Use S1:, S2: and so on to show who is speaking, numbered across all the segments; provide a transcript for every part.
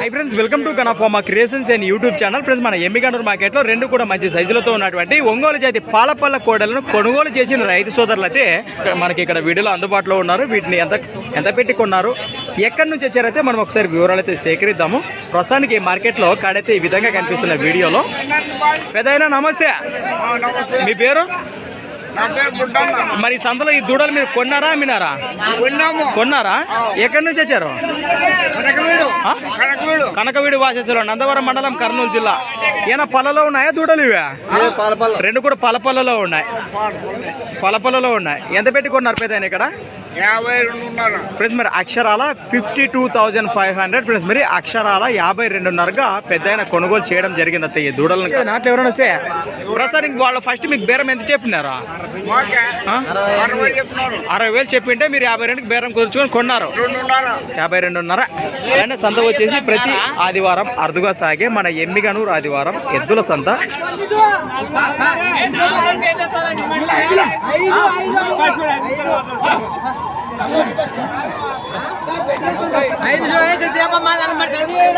S1: High friends welcome to కనఫార్మా creations and YouTube channel friends మన ఎమ్మిగనూరు మార్కెట్లో రెండు కూడా మంచి సైజులతో ఉన్నటువంటి ఒంగోలు జాతి పాలపల్ల కోడలను కొనుగోలు చేసిన రైతు సోదరులు అయితే మనకి ఇక్కడ వీడియోలో అందుబాటులో ఉన్నారు. వీటిని ఎంత ఎంత పెట్టి కొన్నారు? ఎక్కడి నుంచి వచ్చారైతే మనం ఒకసారి వివరాలు అయితే సేకరిద్దాము. ప్రస్తుతానికి ఈ మార్కెట్లో కాడైతే ఈ విధంగా కనిపిస్తున్న వీడియోలో. పెద్దయినా నమస్తే. మీ పేరు? మరి సంతలో ఈ దూడలు మీరు కొన్నారా అమ్మినారా? కొన్నారా? ఎక్కడి నుంచి వచ్చారు?
S2: కనకవీడు.
S1: వాసేశ్వరం నందవరం మండలం కర్నూలు జిల్లా. ఈయన పళ్ళలో ఉన్నాయా దూడలు ఇవే? రెండు కూడా పలపల్లలో ఉన్నాయి. పలపల్లలో ఉన్నాయి. ఎంత పెట్టి కొన్నారు పెద్ద ఇక్కడ? ఫ్రెండ్స్ మరి అక్షరాల fifty two thousand five hundred friends మరి అక్షరాల యాభై రెండున్నరగా పెద్ద ఆయన కొనుగోలు చేయడం జరిగింది అత్త ఈ దూడలను. నాట్లు ఎవరైనా వస్తే ప్రస్తుతానికి వాళ్ళు ఫస్ట్ మీకు బేరం ఎంత చెప్పినారా?
S2: అరవై
S1: వేలు చెప్పింటే మీరు యాభై రెండుకి బేరం కుదుర్చుకొని కొన్నారు. యాభై రెండున్నర. అలానే సంత వచ్చేసి ప్రతి ఆదివారం అరుదుగా సాగే మన ఎమ్మిగనూరు ఆదివారం ఎద్దుల సంత.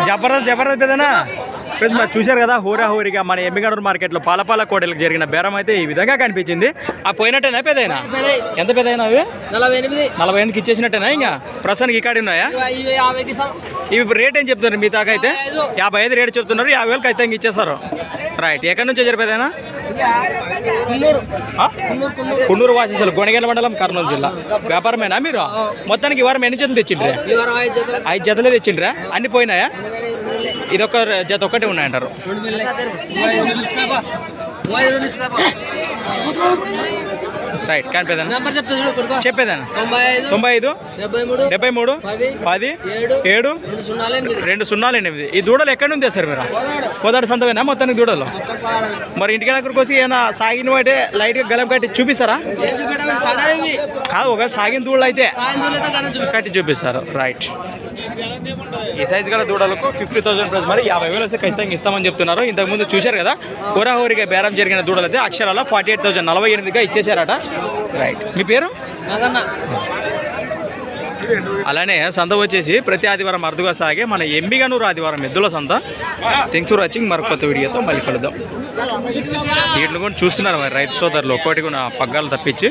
S1: జబర్దస్త్ జబర్దస్త్ పెదనా ఫ్రెండ్స్ మరి చూశారు కదా హోరా హోరిగా మన ఎమ్మిగనూరు మార్కెట్లో పాలపాల కోడలకు జరిగిన బేరం అయితే ఈ విధంగా కనిపించింది. ఆ పోయినట్టేనా పెదైనా ఎంత పెదైనా అవి
S3: నలభై ఎనిమిది.
S1: నలభై ఎనిమిదికి ఇచ్చేసినట్టేనా ఇంకా? ప్రస్తుతానికి ఇక్కడ ఉన్నాయా?
S3: ఇవి
S1: రేట్ ఏం చెప్తున్నారు మీ దాకా అయితే? యాభై ఐదు. రేట్ చెప్తున్నారు యాభై వేలకు అయితే ఇచ్చేస్తారు. రైట్ ఎక్కడి నుంచి జరిపేదేనా
S3: కున్నూరు.
S1: వాసేసారు గొనగేల మండలం కర్నూలు జిల్లా. వ్యాపారమేనా మీరు? మొత్తానికి ఈ వారం ఎన్ని జతలు తెచ్చిండ్రే?
S3: ఐదు జతలే.
S1: తెచ్చిండ్రా? అన్ని పోయినాయా. ఇది ఒక జత ఒకటి ఉన్నాయంటారు. రైట్ కనిపేదానా చెప్పేదానా
S3: తొంభై ఐదు డెబ్బై మూడు పది ఏడు రెండు సున్నాలు ఎనిమిది.
S1: ఈ దూడలు ఎక్కడి నుంచి తెస్తారు మీరు? కోదాడు. సంతమేనా? మొత్తానికి దూడలు? మరి ఇంటికి దగ్గరకు వచ్చి ఏమైనా సాగిన వాటే లైట్గా గలం కట్టి చూపిస్తారా? కాదు ఒక సాగిన దూడలు అయితే కట్టి చూపిస్తారు. రైట్ ఈ సైజ్ గల దూడలకు ఫిఫ్టీ థౌసండ్ ప్రైస్ మరి యాభై వేలు వస్తే ఖచ్చితంగా ఇస్తామని చెప్తున్నారు. ఇంతకుముందు చూశారు కదా? హోరాహోరిగా బేరం జరిగిన దూడలు అయితే అక్షరాల ఫార్టీ ఎయిట్ థౌసండ్ నలభై ఎనిమిదిగా ఇచ్చేసారట రైట్ మీ పేరు? అలానే సంత వచ్చేసి ప్రతి ఆదివారం అరుదుగా సాగే మన ఎంబిగనూరు ఆదివారం ఎద్దుల సంత. థ్యాంక్స్ ఫర్ వాచింగ్ మరొక కొత్త వీడియోతో మళ్ళీ కలుద్దాం. వీటిని కూడా చూస్తున్నారు మరి రైతు సోదరులు. ఒక్కోటి కూడా పగ్గాలు తప్పించి.